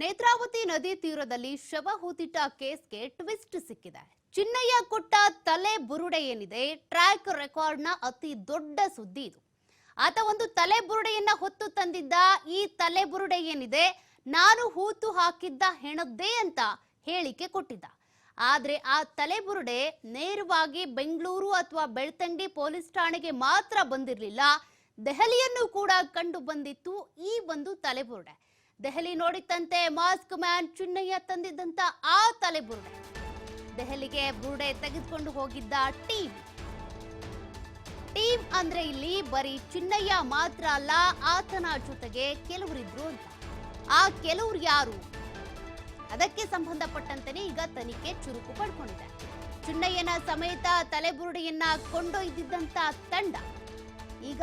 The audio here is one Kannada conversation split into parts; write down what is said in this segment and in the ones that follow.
ನೇತ್ರಾವತಿ ನದಿ ತೀರದಲ್ಲಿ ಶವ ಹೂತಿಟ್ಟ ಕೇಸ್ಗೆ ಟ್ವಿಸ್ಟ್ ಸಿಕ್ಕಿದೆ. ಚಿನ್ನಯ್ಯ ಕೊಟ್ಟ ತಲೆ ಬುರುಡೆ ಏನಿದೆ? ಟ್ರ್ಯಾಕ್ ರೆಕಾರ್ಡ್ನ ಅತಿ ದೊಡ್ಡ ಸುದ್ದಿ ಇದು. ಆತ ಒಂದು ತಲೆ ಬುರುಡೆಯನ್ನ ಹೊತ್ತು ತಂದಿದ್ದ, ಈ ತಲೆ ಬುರುಡೆ ಏನಿದೆ? ನಾನು ಹೂತು ಹಾಕಿದ್ದ ಹೆಣದ್ದೇ ಅಂತ ಹೇಳಿಕೆ ಕೊಟ್ಟಿದ್ದ. ಆದ್ರೆ ಆ ತಲೆ ಬುರುಡೆ ನೇರವಾಗಿ ಬೆಂಗಳೂರು ಅಥವಾ ಬೆಳ್ತಂಡಿ ಪೊಲೀಸ್ ಠಾಣೆಗೆ ಮಾತ್ರ ಬಂದಿರಲಿಲ್ಲ. ದೆಹಲಿಯನ್ನು ಕೂಡ ಕಂಡು ಬಂದಿತ್ತು ಈ ಒಂದು ತಲೆಬುರುಡೆ ದೆಹಲಿ ನೋಡಿದ್ದಂತೆ ಮಾಸ್ಕ್ ಮ್ಯಾನ್ ಚಿನ್ನಯ್ಯ ತಂದಿದ್ದಂತ ಆ ತಲೆಬುರುಡೆ. ದೆಹಲಿಗೆ ಬುರುಡೆ ತೆಗೆದುಕೊಂಡು ಹೋಗಿದ್ದ ಟೀಮ್. ಟೀಮ್ ಅಂದ್ರೆ ಇಲ್ಲಿ ಬರೀ ಚಿನ್ನಯ್ಯ ಮಾತ್ರ ಅಲ್ಲ, ಆತನ ಜೊತೆಗೆ ಕೆಲವರಿದ್ರು ಅಂತ. ಆ ಕೆಲವ್ರು ಯಾರು? ಅದಕ್ಕೆ ಸಂಬಂಧಪಟ್ಟಂತೆಯೇ ಈಗ ತನಿಖೆ ಚುರುಕು ಪಡ್ಕೊಂಡಿದೆ. ಚಿನ್ನಯ್ಯನ ಸಮೇತ ತಲೆಬುರುಡೆಯನ್ನ ಕೊಂಡೊಯ್ದಿದ್ದಂತ ತಂಡ. ಈಗ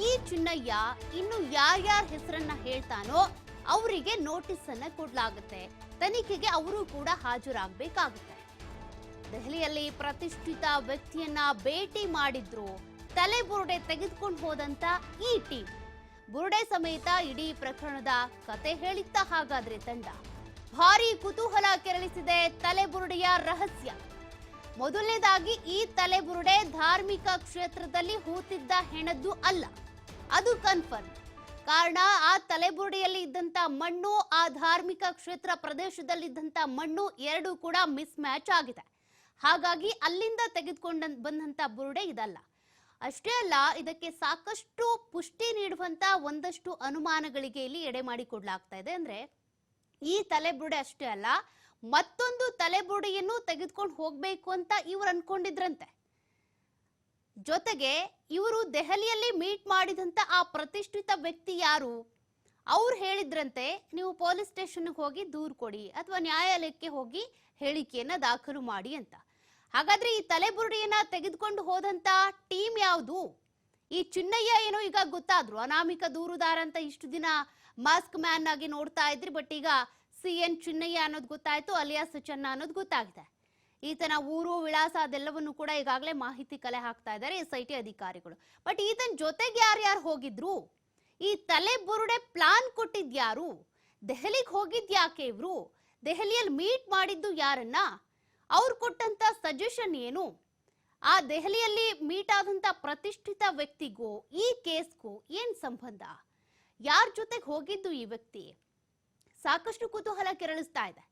ಈ ಚಿನ್ನಯ್ಯ ಇನ್ನು ಯಾರ್ಯಾರ ಹೆಸರನ್ನ ಹೇಳ್ತಾನೋ ಅವರಿಗೆ ನೋಟಿಸ್ ಅನ್ನ ಕೊಡಲಾಗುತ್ತೆ. ತನಿಖೆಗೆ ಅವರು ಕೂಡ ಹಾಜರಾಗಬೇಕಾಗುತ್ತೆ. ದೆಹಲಿಯಲ್ಲಿ ಪ್ರತಿಷ್ಠಿತ ವ್ಯಕ್ತಿಯನ್ನ ಭೇಟಿ ಮಾಡಿದ್ರು. ತಲೆ ಬುರುಡೆ ತೆಗೆದುಕೊಂಡು ಹೋದಂತ ಈ ಟೀಮ್ ಬುರುಡೆ ಸಮೇತ ಇಡೀ ಪ್ರಕರಣದ ಕತೆ ಹೇಳಿತ್ತ ಹಾಗಾದ್ರೆ ತಂಡ. ಭಾರಿ ಕುತೂಹಲ ಕೆರಳಿಸಿದೆ ತಲೆಬುರುಡೆಯ ರಹಸ್ಯ. ಮೊದಲನೇದಾಗಿ ಈ ತಲೆಬುರುಡೆ ಧಾರ್ಮಿಕ ಕ್ಷೇತ್ರದಲ್ಲಿ ಹೂತಿದ್ದ ಹೆಣದ್ದು ಅಲ್ಲ. ಅದು ಕನ್ಫರ್ಮ್ ಕಾರಣ, ಆ ತಲೆಬುರುಡೆಯಲ್ಲಿ ಇದ್ದಂತ ಮಣ್ಣು, ಆ ಧಾರ್ಮಿಕ ಕ್ಷೇತ್ರ ಪ್ರದೇಶದಲ್ಲಿದ್ದಂತ ಮಣ್ಣು ಎರಡೂ ಕೂಡ ಮಿಸ್ ಮ್ಯಾಚ್ ಆಗಿದೆ. ಹಾಗಾಗಿ ಅಲ್ಲಿಂದ ತೆಗೆದುಕೊಂಡ ಬಂದಂತ ಬುರುಡೆ ಇದಲ್ಲ. ಅಷ್ಟೇ ಅಲ್ಲ, ಇದಕ್ಕೆ ಸಾಕಷ್ಟು ಪುಷ್ಟಿ ನೀಡುವಂತ ಒಂದಷ್ಟು ಅನುಮಾನಗಳಿಗೆ ಇಲ್ಲಿ ಎಡೆ ಮಾಡಿಕೊಡ್ಲಾಗ್ತಾ ಇದೆ. ಅಂದ್ರೆ, ಈ ತಲೆಬುರುಡೆ ಅಷ್ಟೇ ಅಲ್ಲ, ಮತ್ತೊಂದು ತಲೆಬುರುಡೆಯನ್ನು ತೆಗೆದುಕೊಂಡು ಹೋಗ್ಬೇಕು ಅಂತ ಇವ್ರು ಅನ್ಕೊಂಡಿದ್ರಂತೆ. ಜೊತೆಗೆ ಇವರು ದೆಹಲಿಯಲ್ಲಿ ಮೀಟ್ ಮಾಡಿದಂತ ಆ ಪ್ರತಿಷ್ಠಿತ ವ್ಯಕ್ತಿ ಯಾರು? ಅವ್ರು ಹೇಳಿದ್ರಂತೆ, ನೀವು ಪೊಲೀಸ್ ಸ್ಟೇಷನ್ಗೆ ಹೋಗಿ ದೂರು ಕೊಡಿ ಅಥವಾ ನ್ಯಾಯಾಲಯಕ್ಕೆ ಹೋಗಿ ಹೇಳಿಕೆಯನ್ನ ದಾಖಲು ಮಾಡಿ ಅಂತ. ಹಾಗಾದ್ರೆ ಈ ತಲೆಬುರುಡೆಯನ್ನ ತೆಗೆದುಕೊಂಡು ಹೋದಂತ ಟೀಮ್ ಯಾವುದು? ಈ ಚಿನ್ನಯ್ಯ ಏನೋ ಈಗ ಗೊತ್ತಾದ್ರು, ಅನಾಮಿಕ ದೂರುದಾರ ಅಂತ ಇಷ್ಟು ದಿನ ಮಾಸ್ಕ್ ಮ್ಯಾನ್ ಆಗಿ ನೋಡ್ತಾ ಇದ್ರಿ, ಬಟ್ ಈಗ ಸಿ ಎನ್ ಚಿನ್ನಯ್ಯ ಅನ್ನೋದು ಗೊತ್ತಾಯ್ತು, ಅಲಿಯಾಸ್ ಚೆನ್ನ ಅನ್ನೋದು ಗೊತ್ತಾಗಿದೆ. ಈತನ ಊರು, ವಿಳಾಸ ಅದೆಲ್ಲವನ್ನು ಕೂಡ ಈಗಾಗಲೇ ಮಾಹಿತಿ ಕಲೆ ಹಾಕ್ತಾ ಇದ್ದಾರೆ ಎಸ್ ಐ ಅಧಿಕಾರಿಗಳು. ಬಟ್ ಈತನ ಜೊತೆಗೆ ಯಾರ್ಯಾರು ಹೋಗಿದ್ರು? ಈ ತಲೆ ಬುರುಡೆ ಪ್ಲಾನ್ ಕೊಟ್ಟಿದ್ಯಾರು? ದೆಹಲಿಗೆ ಹೋಗಿದ್ಯಾಕೆ ಇವ್ರು? ದೆಹಲಿಯಲ್ಲಿ ಮೀಟ್ ಮಾಡಿದ್ದು ಯಾರನ್ನ? ಅವ್ರು ಕೊಟ್ಟಂತ ಸಜೆಷನ್ ಏನು? ಆ ದೆಹಲಿಯಲ್ಲಿ ಮೀಟ್ ಆದಂತ ಪ್ರತಿಷ್ಠಿತ ವ್ಯಕ್ತಿಗೂ, ಈ ಕೇಸ್ಗೂ ಏನ್ ಸಂಬಂಧ? ಯಾರ ಜೊತೆಗೆ ಹೋಗಿದ್ದು ಈ ವ್ಯಕ್ತಿ? ಸಾಕಷ್ಟು ಕುತೂಹಲ ಕೆರಳಿಸ್ತಾ ಇದೆ.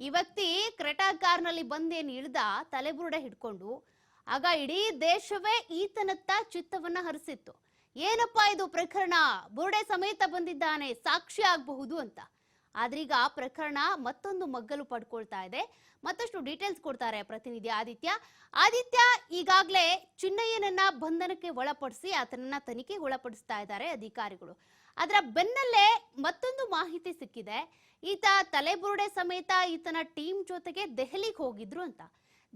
ಈ ವ್ಯಕ್ತಿ ಕ್ರೆಟಾ ಕಾರ್ನಲ್ಲಿ ಬಂದೇನು ಇಳ್ದ ತಲೆಬುರುಡೆ ಹಿಡ್ಕೊಂಡು, ಆಗ ಇಡೀ ದೇಶವೇ ಈತನತ್ತ ಚಿತ್ತವನ್ನ ಹರಿಸಿತ್ತು. ಏನಪ್ಪಾ ಇದು ಪ್ರಕರಣ? ಬುರುಡೆ ಸಮೇತ ಬಂದಿದ್ದಾನೆ, ಸಾಕ್ಷಿ ಆಗಬಹುದು ಅಂತ. ಆದ್ರೀಗ ಪ್ರಕರಣ ಮತ್ತೊಂದು ಮಗ್ಗಲು ಪಡ್ಕೊಳ್ತಾ ಇದೆ. ಮತ್ತಷ್ಟು ಡೀಟೇಲ್ಸ್ ಕೊಡ್ತಾರೆ ಪ್ರತಿನಿಧಿ ಆದಿತ್ಯ. ಆದಿತ್ಯ ಈಗಾಗಲೇ ಚಿನ್ನಯ್ಯನನ್ನ ಬಂಧನಕ್ಕೆ ಒಳಪಡಿಸಿ, ಆತನನ್ನ ತನಿಖೆಗೆ ಒಳಪಡಿಸ್ತಾ ಇದ್ದಾರೆ ಅಧಿಕಾರಿಗಳು. ಅದರ ಬೆನ್ನಲ್ಲೇ ಮತ್ತೊಂದು ಮಾಹಿತಿ ಸಿಕ್ಕಿದೆ. ಈತ ತಲೆಬುರುಡೆ ಸಮೇತ ಈತನ ಟೀಮ್ ಜೊತೆಗೆ ದೆಹಲಿಗೆ ಹೋಗಿದ್ರು ಅಂತ.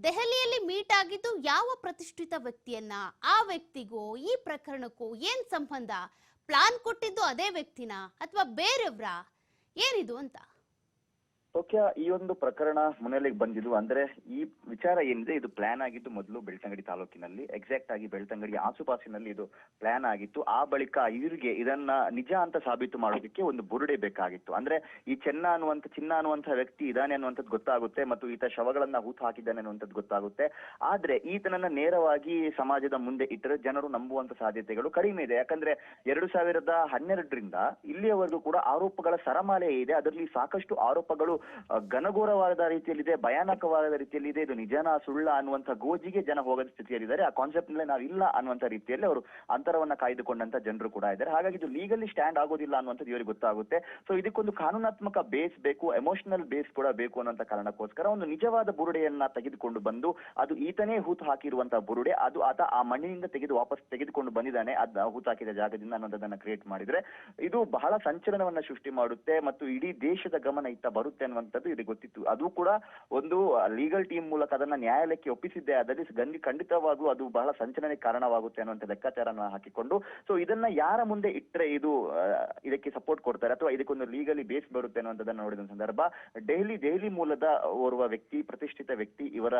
ದೆಹಲಿಯಲ್ಲಿ ಮೀಟ್ ಆಗಿದ್ದು ಯಾವ ಪ್ರತಿಷ್ಠಿತ ವ್ಯಕ್ತಿಯನ್ನ, ಆ ವ್ಯಕ್ತಿಗೂ, ಈ ಪ್ರಕರಣಕ್ಕೂ ಏನ್ ಸಂಬಂಧ? ಪ್ಲಾನ್ ಕೊಟ್ಟಿದ್ದು ಅದೇ ವ್ಯಕ್ತಿನ ಅಥವಾ ಬೇರೆಯವ್ರಾ ಏನಿದು ಅಂತ. ಓಕೆ ಈ ಒಂದು ಪ್ರಕರಣ ಮುನ್ನೆಲೆಗೆ ಬಂದಿದ್ದು ಅಂದ್ರೆ ಈ ವಿಚಾರ ಏನಿದೆ, ಇದು ಪ್ಲಾನ್ ಆಗಿದ್ದು ಮೊದಲು ಬೆಳ್ತಂಗಡಿ ತಾಲೂಕಿನಲ್ಲಿ. ಎಕ್ಸಾಕ್ಟ್ ಆಗಿ ಬೆಳ್ತಂಗಡಿ ಆಸುಪಾಸಿನಲ್ಲಿ ಇದು ಪ್ಲಾನ್ ಆಗಿತ್ತು. ಆ ಬಳಿಕ ಇವರಿಗೆ ಇದನ್ನ ನಿಜ ಅಂತ ಸಾಬೀತು ಮಾಡೋದಕ್ಕೆ ಒಂದು ಬುರುಡೆ ಬೇಕಾಗಿತ್ತು. ಅಂದ್ರೆ ಈ ಚೆನ್ನ ಅನ್ನುವಂಥ, ಚಿನ್ನ ಅನ್ನುವಂಥ ವ್ಯಕ್ತಿ ಇದಾನೆ ಅನ್ನುವಂಥದ್ದು ಗೊತ್ತಾಗುತ್ತೆ ಮತ್ತು ಈತ ಶವಗಳನ್ನ ಹೂತು ಹಾಕಿದ್ದಾನೆ ಅನ್ನುವಂಥದ್ದು ಗೊತ್ತಾಗುತ್ತೆ. ಆದ್ರೆ ಈತನನ್ನ ನೇರವಾಗಿ ಸಮಾಜದ ಮುಂದೆ ಇಟ್ಟರೆ ಜನರು ನಂಬುವಂತ ಸಾಧ್ಯತೆಗಳು ಕಡಿಮೆ ಇದೆ. ಯಾಕಂದ್ರೆ ಎರಡು ಸಾವಿರದ ಹನ್ನೆರಡರಿಂದ ಇಲ್ಲಿಯವರೆಗೂ ಕೂಡ ಆರೋಪಗಳ ಸರಮಾಲೆ ಇದೆ. ಅದರಲ್ಲಿ ಸಾಕಷ್ಟು ಆರೋಪಗಳು ಘನಘೋರವಾದ ರೀತಿಯಲ್ಲಿದೆ, ಭಯಾನಕವಾದ ರೀತಿಯಲ್ಲಿದೆ, ಇದು ನಿಜನ ಸುಳ್ಳ ಅನ್ನುವಂಥ ಗೋಜಿಗೆ ಜನ ಹೋಗದ ಸ್ಥಿತಿಯಲ್ಲಿದ್ದಾರೆ. ಆ ಕಾನ್ಸೆಪ್ಟ್ನಲ್ಲಿ ನಾವು ಇಲ್ಲ ಅನ್ನುವಂಥ ರೀತಿಯಲ್ಲಿ ಅವರು ಅಂತರವನ್ನ ಕಾಯ್ದುಕೊಂಡಂತ ಜನರು ಕೂಡ ಇದ್ದಾರೆ. ಹಾಗಾಗಿ ಇದು ಲೀಗಲಿ ಸ್ಟ್ಯಾಂಡ್ ಆಗೋದಿಲ್ಲ ಅನ್ನುವಂಥದ್ದು ಇವರಿಗೆ ಗೊತ್ತಾಗುತ್ತೆ. ಸೊ ಇದಕ್ಕೊಂದು ಕಾನೂನಾತ್ಮಕ ಬೇಸ್ ಬೇಕು ಎಮೋಷನಲ್ ಬೇಸ್ ಕೂಡ ಬೇಕು ಅನ್ನೋಂಥ ಕಾರಣಕ್ಕೋಸ್ಕರ ಒಂದು ನಿಜವಾದ ಬುರುಡೆಯನ್ನ ತೆಗೆದುಕೊಂಡು ಬಂದು, ಅದು ಈತನೇ ಹೂತು ಹಾಕಿರುವಂತಹ ಬುರುಡೆ, ಅದು ಆತ ಆ ಮಣ್ಣಿನಿಂದ ತೆಗೆದು ವಾಪಸ್ ತೆಗೆದುಕೊಂಡು ಬಂದಿದ್ದಾನೆ ಅದ್ ಹೂತು ಹಾಕಿದ ಜಾಗದಿಂದ ಅನ್ನೋದನ್ನ ಕ್ರಿಯೇಟ್ ಮಾಡಿದ್ರೆ, ಇದು ಬಹಳ ಸಂಚಲನವನ್ನ ಸೃಷ್ಟಿ ಮಾಡುತ್ತೆ ಮತ್ತು ಇಡೀ ದೇಶದ ಗಮನ ಇತ್ತ ಬರುತ್ತೆ ಅನ್ನುವಂಥದ್ದು ಇದು ಗೊತ್ತಿತ್ತು. ಅದು ಕೂಡ ಒಂದು ಲೀಗಲ್ ಟೀಮ್ ಮೂಲಕ ಅದನ್ನ ನ್ಯಾಯಾಲಯಕ್ಕೆ ಒಪ್ಪಿಸಿದ್ದೆ ಆದಲ್ಲಿ ಗಂಗೆ ಖಂಡಿತವಾಗ್ಲೂ ಅದು ಬಹಳ ಸಂಚಲನೆ ಕಾರಣವಾಗುತ್ತೆ ಅನ್ನುವಂತ ಲೆಕ್ಕಾಚಾರನ ಹಾಕಿಕೊಂಡು ಸೊ ಇದನ್ನ ಯಾರ ಮುಂದೆ ಇಟ್ಟರೆ ಇದು ಇದಕ್ಕೆ ಸಪೋರ್ಟ್ ಕೊಡ್ತಾರೆ ಅಥವಾ ಇದಕ್ಕೊಂದು ಲೀಗಲಿ ಬೇಸ್ ಬರುತ್ತೆ ಅನ್ನುವಂಥದ್ದನ್ನ ನೋಡಿದ ಸಂದರ್ಭ, ದೆಹಲಿ ದೆಹಲಿ ಮೂಲದ ಓರ್ವ ವ್ಯಕ್ತಿ, ಪ್ರತಿಷ್ಠಿತ ವ್ಯಕ್ತಿ ಇವರ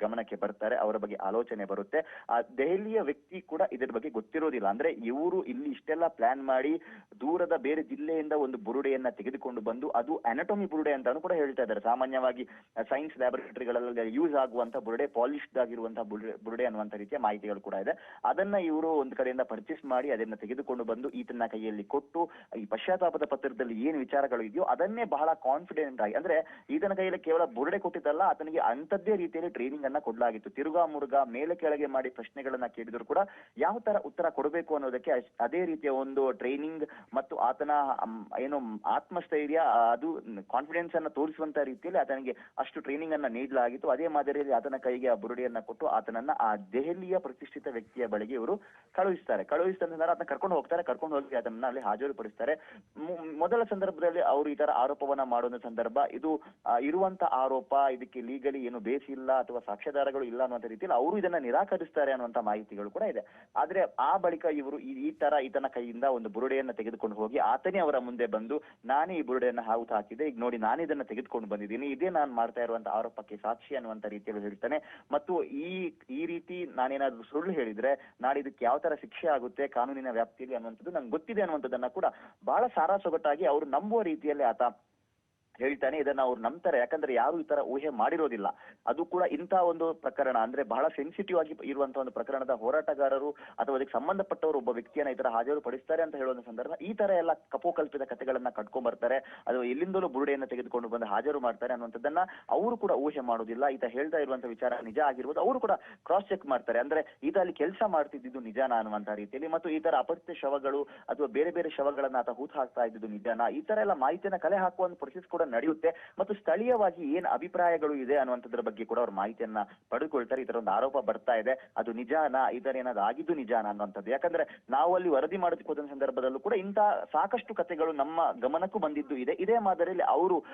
ಗಮನಕ್ಕೆ ಬರ್ತಾರೆ, ಅವರ ಬಗ್ಗೆ ಆಲೋಚನೆ ಬರುತ್ತೆ. ಆ, ದೆಹಲಿಯ ವ್ಯಕ್ತಿ ಕೂಡ ಇದರ ಬಗ್ಗೆ ಗೊತ್ತಿರೋದಿಲ್ಲ. ಅಂದ್ರೆ ಇವರು ಇಲ್ಲಿ ಇಷ್ಟೆಲ್ಲ ಪ್ಲಾನ್ ಮಾಡಿ ದೂರದ ಬೇರೆ ಜಿಲ್ಲೆಯಿಂದ ಒಂದು ಬುರುಡೆಯನ್ನ ತೆಗೆದುಕೊಂಡು ಬಂದು ಅದು ಅನಟೊಮಿ ಬುರುಡೆ ಅಂತಾನು ಕೂಡ ಹೇಳ್ತಾ ಇದ್ದಾರೆ. ಸಾಮಾನ್ಯವಾಗಿ ಸೈನ್ಸ್ ಲ್ಯಾಬೊರೇಟರಿಗಳಲ್ಲಿ ಯೂಸ್ ಆಗುವಂತ ಬುರುಡೆ ಪಾಲಿಶ್ಡ್ ಆಗಿರುವಂತಹ ಬುರುಡೆ ಅನ್ನುವಂತ ರೀತಿಯ ಮಾಹಿತಿಗಳು ಕೂಡ ಇದೆ. ಅದನ್ನ ಇವರು ಒಂದು ಕಡೆಯಿಂದ ಪರ್ಚೇಸ್ ಮಾಡಿ, ಅದನ್ನ ತೆಗೆದುಕೊಂಡು ಬಂದು ಈತನ ಕೈಯಲ್ಲಿ ಕೊಟ್ಟು, ಈ ಪಶ್ಚಾತ್ತಾಪದ ಪತ್ರದಲ್ಲಿ ಏನು ವಿಚಾರಗಳು ಇದೆಯೋ ಅದನ್ನೇ ಬಹಳ ಕಾನ್ಫಿಡೆಂಟ್ ಆಗಿ, ಅಂದ್ರೆ ಈತನ ಕೈಯಲ್ಲಿ ಕೇವಲ ಬುರುಡೆ ಕೊಟ್ಟಿದ್ದಲ್ಲ, ಆತನಿಗೆ ಅಂತದ್ದೇ ರೀತಿಯಲ್ಲಿ ಟ್ರೈನಿಂಗ್ ಅನ್ನ ಕೊಡಲಾಗಿತ್ತು. ತಿರುಗಾ ಮುರುಗ ಮೇಲೆ ಕೆಳಗೆ ಮಾಡಿ ಪ್ರಶ್ನೆಗಳನ್ನ ಕೇಳಿದ್ರು ಕೂಡ ಯಾವ ತರ ಉತ್ತರ ಕೊಡಬೇಕು ಅನ್ನೋದಕ್ಕೆ ಅದೇ ರೀತಿಯ ಒಂದು ಟ್ರೈನಿಂಗ್ ಮತ್ತು ಆತನ ಏನು ಆತ್ಮಸ್ಥೈರ್ಯ, ಅದು ಕಾನ್ಫಿಡೆನ್ಸ್ ಅನ್ನ ತೋರಿಸುವಂತ ರೀತಿಯಲ್ಲಿ ಆತನಿಗೆ ಅಷ್ಟು ಟ್ರೈನಿಂಗ್ ಅನ್ನ ನೀಡಲಾಗಿತ್ತು. ಅದೇ ಮಾದರಿಯಲ್ಲಿ ಆತನ ಕೈಗೆ ಆ ಬುರುಡೆಯನ್ನ ಕೊಟ್ಟು ಆತನನ್ನ ಆ ದೆಹಲಿಯ ಪ್ರತಿಷ್ಠಿತ ವ್ಯಕ್ತಿಯ ಬಳಿಗೆ ಇವರು ಕಳುಹಿಸ್ತಾರೆ. ಕಳುಹಿಸಿದ ನಂತರ ಆತನ ಕರ್ಕೊಂಡು ಹೋಗ್ತಾರೆ. ಕರ್ಕೊಂಡು ಹೋಗಿ ಅದನ್ನ ಅಲ್ಲಿ ಹಾಜರು ಪಡಿಸ್ತಾರೆ ಮೊದಲ ಸಂದರ್ಭದಲ್ಲಿ ಅವರು ಈ ತರ ಆರೋಪವನ್ನ ಮಾಡುವ ಸಂದರ್ಭ, ಇದು ಇರುವಂತ ಆರೋಪ, ಇದಕ್ಕೆ ಲೀಗಲಿ ಏನು ಬೇಸ್ ಇಲ್ಲ ಅಥವಾ ಸಾಕ್ಷ್ಯಾಧಾರಗಳು ಇಲ್ಲ ಅನ್ನುವಂತ ರೀತಿಯಲ್ಲಿ ಅವರು ಇದನ್ನ ನಿರಾಕರಿಸ್ತಾರೆ ಅನ್ನುವಂತ ಮಾಹಿತಿಗಳು ಕೂಡ ಇದೆ. ಆದ್ರೆ ಆ ಬಳಿಕ ಇವರು ಈ ಈ ತರ ಈತನ ಕೈಯಿಂದ ಒಂದು ಬುರುಡೆಯನ್ನ ತೆಗೆದುಕೊಂಡು ಹೋಗಿ ಆತನೇ ಅವರ ಮುಂದೆ ಬಂದು, ನಾನೇ ಈ ಬುರುಡೆಯನ್ನ ಹಾವುತ ಹಾಕಿದೆ ಈಗ ನೋಡಿ ನಾನು ಇದನ್ನ ತೆಗೆದುಕೊಂಡು ಬಂದಿದ್ದೀನಿ. ಇದೇ ನಾನು ಮಾಡ್ತಾ ಇರುವಂತ ಆರೋಪಕ್ಕೆ ಸಾಕ್ಷಿ ಅನ್ನುವಂತ ರೀತಿಯಲ್ಲಿ ಹೇಳ್ತಾನೆ. ಮತ್ತು ಈ ಈ ರೀತಿ ನಾನೇನಾದ್ರೂ ಸುಳ್ಳು ಹೇಳಿದ್ರೆ ನಾಳೆ ಇದಕ್ಕೆ ಯಾವ ತರ ಶಿಕ್ಷೆ ಆಗುತ್ತೆ, ಕಾನೂನಿನ ವ್ಯಾಪ್ತಿಯಲ್ಲಿ ಅನ್ನುವಂಥದ್ದು ನಂಗೆ ಗೊತ್ತಿದೆ ಅನ್ನುವಂಥದ್ದನ್ನ ಕೂಡ ಬಹಳ ಸಾರಾ ಸೊಗಟಾಗಿ ಅವರು ನಂಬುವ ರೀತಿಯಲ್ಲಿ ಆತ ಹೇಳ್ತಾನೆ, ಇದನ್ನ ಅವ್ರು ನಂಬ್ತಾರೆ. ಯಾಕಂದ್ರೆ ಯಾರು ಈ ತರ ಊಹೆ ಮಾಡಿರೋದಿಲ್ಲ. ಅದು ಕೂಡ ಇಂತಹ ಒಂದು ಪ್ರಕರಣ. ಅಂದ್ರೆ ಬಹಳ ಸೆನ್ಸಿಟಿವ್ ಆಗಿ ಇರುವಂತಹ ಒಂದು ಪ್ರಕರಣದ ಹೋರಾಟಗಾರರು ಅಥವಾ ಅದಕ್ಕೆ ಸಂಬಂಧಪಟ್ಟವರು ಒಬ್ಬ ವ್ಯಕ್ತಿಯನ್ನ ಈ ತರ ಹಾಜರು ಪಡಿಸ್ತಾರೆ ಅಂತ ಹೇಳುವಂತ ಸಂದರ್ಭ. ಈ ತರ ಎಲ್ಲ ಕಪೋಕಲ್ಪಿತ ಕಥೆಗಳನ್ನ ಕಟ್ಕೊಂಡ್ ಬರ್ತಾರೆ. ಅಥವಾ ಎಲ್ಲಿಂದಲೂ ಬುರುಡೆಯನ್ನ ತೆಗೆದುಕೊಂಡು ಬಂದು ಹಾಜರು ಮಾಡ್ತಾರೆ ಅನ್ನುವಂಥದ್ದನ್ನ ಅವರು ಕೂಡ ಊಹೆ ಮಾಡೋದಿಲ್ಲ. ಈತ ಹೇಳ್ತಾ ಇರುವಂತ ವಿಚಾರ ನಿಜ ಆಗಿರ್ಬೋದು. ಅವರು ಕೂಡ ಕ್ರಾಸ್ ಚೆಕ್ ಮಾಡ್ತಾರೆ. ಅಂದ್ರೆ ಈತ ಅಲ್ಲಿ ಕೆಲಸ ಮಾಡ್ತಿದ್ದು ನಿಜಾನ ಅನ್ನುವಂತ ರೀತಿಯಲ್ಲಿ ಮತ್ತು ಈ ತರ ಅಪರಿಚಿತ ಶವಗಳು ಅಥವಾ ಬೇರೆ ಬೇರೆ ಶವಗಳನ್ನ ಆತ ಹೂತ್ ಹಾಕ್ತಾ ಇದ್ದು ನಿಜಾನ. ಈ ತರ ಎಲ್ಲ ಮಾಹಿತಿಯನ್ನ ಕಲೆ ಹಾಕುವ ಒಂದು ಪ್ರೊಸೆಸ್ ಕೂಡ ನಡೆಯುತ್ತೆ. ಮತ್ತು ಸ್ಥಳೀಯವಾಗಿ ಏನ್ ಅಭಿಪ್ರಾಯಗಳು ಇದೆ ಅನ್ನುವಂಥದ್ರ ಬಗ್ಗೆ ಕೂಡ ಅವ್ರ ಮಾಹಿತಿಯನ್ನ ಪಡೆದುಕೊಳ್ತಾರೆ ಈ ಒಂದು ಆರೋಪ ಬರ್ತಾ ಇದೆ. ಅದು ನಿಜಾನ? ಇದರ ಏನಾದ್ರು ಆಗಿದ್ದು ನಿಜಾನ ಅನ್ನುವಂಥದ್ದು. ಯಾಕಂದ್ರೆ ನಾವು ಅಲ್ಲಿ ವರದಿ ಹೋದ ಸಂದರ್ಭದಲ್ಲೂ ಕೂಡ ಇಂತಹ ಸಾಕಷ್ಟು ಕಥೆಗಳು ನಮ್ಮ ಗಮನಕ್ಕೂ ಬಂದಿದ್ದು ಇದೆ. ಇದೇ ಮಾದರಿಯಲ್ಲಿ ಅವರು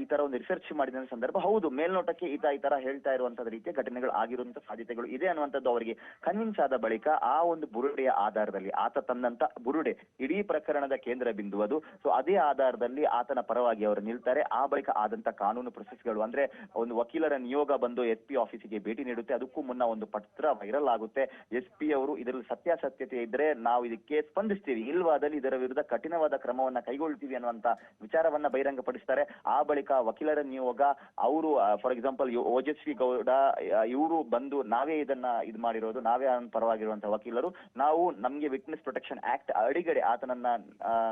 ಈ ತರ ಒಂದು ರಿಸರ್ಚ್ ಮಾಡಿದ ಸಂದರ್ಭ ಹೌದು, ಮೇಲ್ನೋಟಕ್ಕೆ ಈತ ಈ ತರ ಹೇಳ್ತಾ ಇರುವಂತಹ ರೀತಿಯ ಘಟನೆಗಳು ಆಗಿರುವಂತಹ ಸಾಧ್ಯತೆಗಳು ಇದೆ ಅನ್ನುವಂಥದ್ದು ಅವರಿಗೆ ಕನ್ವಿನ್ಸ್ ಆದ ಬಳಿಕ ಆ ಒಂದು ಬುರುಡೆಯ ಆಧಾರದಲ್ಲಿ, ಆತ ತಂದಂತ ಬುರುಡೆ, ಇಡೀ ಪ್ರಕರಣದ ಕೇಂದ್ರ ಬಿಂದು ಅದು. ಸೊ ಅದೇ ಆಧಾರದಲ್ಲಿ ಆತನ ಪರವಾಗಿ ಅವರು ನಿಲ್ತಾರೆ ಆ ಬಳಿಕ ಆದಂತ ಕಾನೂನು ಪ್ರೊಸೆಸ್ಗಳು ಅಂದ್ರೆ ಒಂದು ವಕೀಲರ ನಿಯೋಗ ಬಂದು ಎಸ್ ಪಿ ಆಫೀಸಿಗೆ ಭೇಟಿ ನೀಡುತ್ತೆ. ಅದಕ್ಕೂ ಮುನ್ನ ಒಂದು ಪತ್ರ ವೈರಲ್ ಆಗುತ್ತೆ. ಎಸ್ ಪಿ ಅವರು ಇದರಲ್ಲಿ ಸತ್ಯಾಸತ್ಯತೆ ಇದ್ರೆ ನಾವು ಇದಕ್ಕೆ ಸ್ಪಂದಿಸ್ತೀವಿ. ಇಲ್ವಾದಲ್ಲಿ ಇದರ ವಿರುದ್ಧ ಕಠಿಣವಾದ ಕ್ರಮವನ್ನ ಕೈಗೊಳ್ತೀವಿ ಅನ್ನುವಂತ ವಿಚಾರವನ್ನ ಬಹಿರಂಗಪಡಿಸ್ತಾರೆ. ಆ ಬಳಿಕ ವಕೀಲರ ನಿಯೋಗ, ಅವರು ಫಾರ್ ಎಕ್ಸಾಂಪಲ್ ಓಜಸ್ವಿ ಗೌಡ ಇವರು ಬಂದು ನಾವೇ ಇದನ್ನ ಇದು ಮಾಡಿರೋದು, ನಾವೇ ಪರವಾಗಿರುವಂತಹ ವಕೀಲರು. ನಾವು ನಮ್ಗೆ ವಿಟ್ನೆಸ್ ಪ್ರೊಟೆಕ್ಷನ್ ಆಕ್ಟ್ ಅಡಿಗಡೆ ಆತನನ್ನ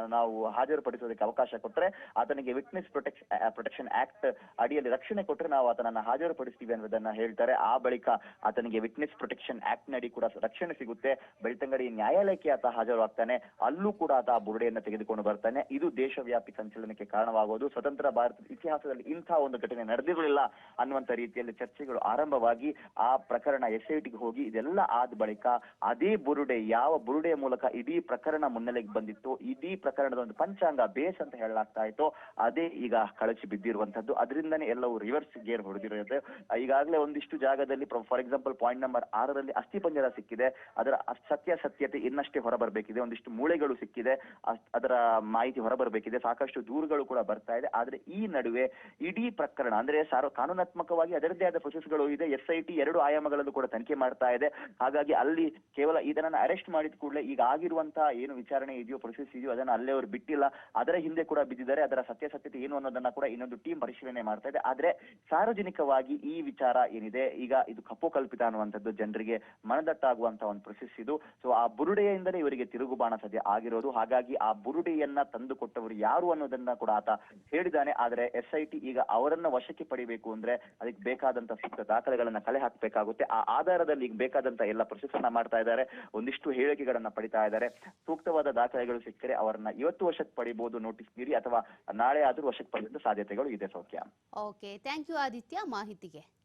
ನಾವು ಹಾಜರುಪಡಿಸೋದಕ್ಕೆ ಅವಕಾಶ ಕೊಟ್ರೆ ಆತನಿಗೆ ವಿಟ್ನೆಸ್ ಪ್ರೊಟೆಕ್ಷನ್ ಪ್ರೊಟೆಕ್ಷನ್ ಆಕ್ಟ್ ಅಡಿಯಲ್ಲಿ ರಕ್ಷಣೆ ಕೊಟ್ಟರೆ ನಾವು ಆತನನ್ನ ಹಾಜರುಪಡಿಸ್ತೀವಿ ಅನ್ನೋದನ್ನ ಹೇಳ್ತಾರೆ. ಆ ಬಳಿಕ ಆತನಿಗೆ ವಿಟ್ನೆಸ್ ಪ್ರೊಟೆಕ್ಷನ್ ಆಕ್ಟ್ ನಡಿ ಕೂಡ ರಕ್ಷಣೆ ಸಿಗುತ್ತೆ. ಬೆಳ್ತಂಗಡಿ ನ್ಯಾಯಾಲಯಕ್ಕೆ ಆತ ಹಾಜರಾಗ್ತಾನೆ ಅಲ್ಲೂ ಕೂಡ ಆತ ಆ ಬುರುಡೆಯನ್ನ ತೆಗೆದುಕೊಂಡು ಬರ್ತಾನೆ. ಇದು ದೇಶವ್ಯಾಪಿ ಸಂಚಲನಕ್ಕೆ ಕಾರಣವಾಗೋದು. ಸ್ವತಂತ್ರ ಭಾರತದ ಇತಿಹಾಸದಲ್ಲಿ ಇಂಥ ಒಂದು ಘಟನೆ ನಡೆದಿರಲಿಲ್ಲ ಅನ್ನುವಂತ ರೀತಿಯಲ್ಲಿ ಚರ್ಚೆಗಳು ಆರಂಭವಾಗಿ ಆ ಪ್ರಕರಣ ಎಸ್ಐಟಿಗೆ ಹೋಗಿ ಇದೆಲ್ಲ ಆದ ಬಳಿಕ ಅದೇ ಬುರುಡೆ ಯಾವ ಬುರುಡೆಯ ಮೂಲಕ ಇಡೀ ಪ್ರಕರಣ ಮುನ್ನೆಲೆಗೆ ಬಂದಿತ್ತು. ಇಡೀ ಪ್ರಕರಣದ ಒಂದು ಪಂಚಾಂಗ ಬೇಸ್ ಅಂತ ಹೇಳಲಾಗ್ತಾ ಇತ್ತು. ಅದೇ ಈಗ ಕಳಚಿ ಬಿದ್ದಿರುವಂತದ್ದು ಅದರಿಂದನೇ ಎಲ್ಲವೂ ರಿವರ್ಸ್ ಗೇರ್ ಹೊಡೆದಿರೋದು. ಈಗಾಗಲೇ ಒಂದಿಷ್ಟು ಜಾಗದಲ್ಲಿ ಫಾರ್ ಎಕ್ಸಾಂಪಲ್ ಪಾಯಿಂಟ್ ನಂಬರ್ ಆರರಲ್ಲಿ ಅಸ್ಥಿಪಂಜರ ಸಿಕ್ಕಿದೆ. ಅದರ ಸತ್ಯ ಸತ್ಯಾಸತ್ಯತೆ ಇನ್ನಷ್ಟೇ ಹೊರಬರಬೇಕಿದೆ. ಒಂದಿಷ್ಟು ಮೂಳೆಗಳು ಸಿಕ್ಕಿದೆ. ಅದರ ಮಾಹಿತಿ ಹೊರಬರಬೇಕಿದೆ. ಸಾಕಷ್ಟು ದೂರುಗಳು ಕೂಡ ಬರ್ತಾ ಇದೆ. ಆದ್ರೆ ಈ ನಡುವೆ ಇಡೀ ಪ್ರಕರಣ, ಅಂದ್ರೆ ಸಾರ್ವ ಕಾನೂನಾತ್ಮಕವಾಗಿ ಅದರದ್ದೇ ಆದ ಪ್ರೊಸೆಸ್ಗಳು ಇದೆ. ಎಸ್ ಐ ಟಿ ಎರಡು ಆಯಾಮಗಳಲ್ಲೂ ಕೂಡ ತನಿಖೆ ಮಾಡ್ತಾ ಇದೆ. ಹಾಗಾಗಿ ಅಲ್ಲಿ ಕೇವಲ ಇದನ್ನ ಅರೆಸ್ಟ್ ಮಾಡಿದ ಕೂಡಲೇ ಈಗ ಆಗಿರುವಂತಹ ಏನು ವಿಚಾರಣೆ ಇದೆಯೋ ಪ್ರೊಸೆಸ್ ಇದೆಯೋ, ಅದನ್ನ ಅಲ್ಲೇ ಅವರು ಬಿಟ್ಟಿಲ್ಲ. ಅದರ ಹಿಂದೆ ಕೂಡ ಬಿದ್ದಿದ್ದಾರೆ. ಅದರ ಸತ್ಯಾಸತ್ಯತೆ ಏನು ಅನ್ನೋದನ್ನ ಕೂಡ ಇನ್ನೊಂದು ಟೀಮ್ ಪರಿಶೀಲನೆ ಮಾಡ್ತಾ ಇದೆ. ಆದ್ರೆ ಸಾರ್ವಜನಿಕವಾಗಿ ಈ ವಿಚಾರ ಏನಿದೆ, ಈಗ ಇದು ಕಪೋಕಲ್ಪಿತ ಅನ್ನುವಂಥದ್ದು ಜನರಿಗೆ ಮನದಟ್ಟಾಗುವಂತಹ ಒಂದು ಪ್ರೊಸೆಸ್ ಇದು. ಸೊ ಆ ಬುರುಡೆಯಿಂದಲೇ ಇವರಿಗೆ ತಿರುಗುಬಾಣ ಸದ್ಯ ಆಗಿರೋದು. ಹಾಗಾಗಿ ಆ ಬುರುಡೆಯನ್ನ ತಂದು ಕೊಟ್ಟವರು ಯಾರು ಅನ್ನೋದನ್ನ ಕೂಡ ಆತ ಹೇಳಿದ್ದಾನೆ. ಆದ್ರೆ ಎಸ್ ಐ ಈಗ ಅವರನ್ನ ವಶಕ್ಕೆ ಪಡಿಬೇಕು ಅಂದ್ರೆ ಅದಕ್ಕೆ ಬೇಕಾದಂತ ಸೂಕ್ತ ದಾಖಲೆಗಳನ್ನ ಕಲೆ ಹಾಕಬೇಕಾಗುತ್ತೆ. ಆ ಆಧಾರದಲ್ಲಿ ಈಗ ಬೇಕಾದಂತ ಎಲ್ಲ ಪ್ರೊಸೆಸ್ ಮಾಡ್ತಾ ಇದ್ದಾರೆ. ಒಂದಿಷ್ಟು ಹೇಳಿಕೆಗಳನ್ನ ಪಡಿತಾ ಇದ್ದಾರೆ. ಸೂಕ್ತವಾದ ದಾಖಲೆಗಳು ಸಿಕ್ಕರೆ ಅವರನ್ನ ಇವತ್ತು ವಶಕ್ಕೆ ಪಡಿಬಹುದು ನೋಟಿಸ್ ನೀಡಿ, ಅಥವಾ ನಾಳೆ ಆದ್ರೂ ವಶಕ್ಕೆ ಸಾಧ್ಯತೆಗಳು ಇದೆ ಸೌಖ್ಯ. ಓಕೆ ಥ್ಯಾಂಕ್ ಯು ಆದಿತ್ಯ ಮಾಹಿತಿಗೆ.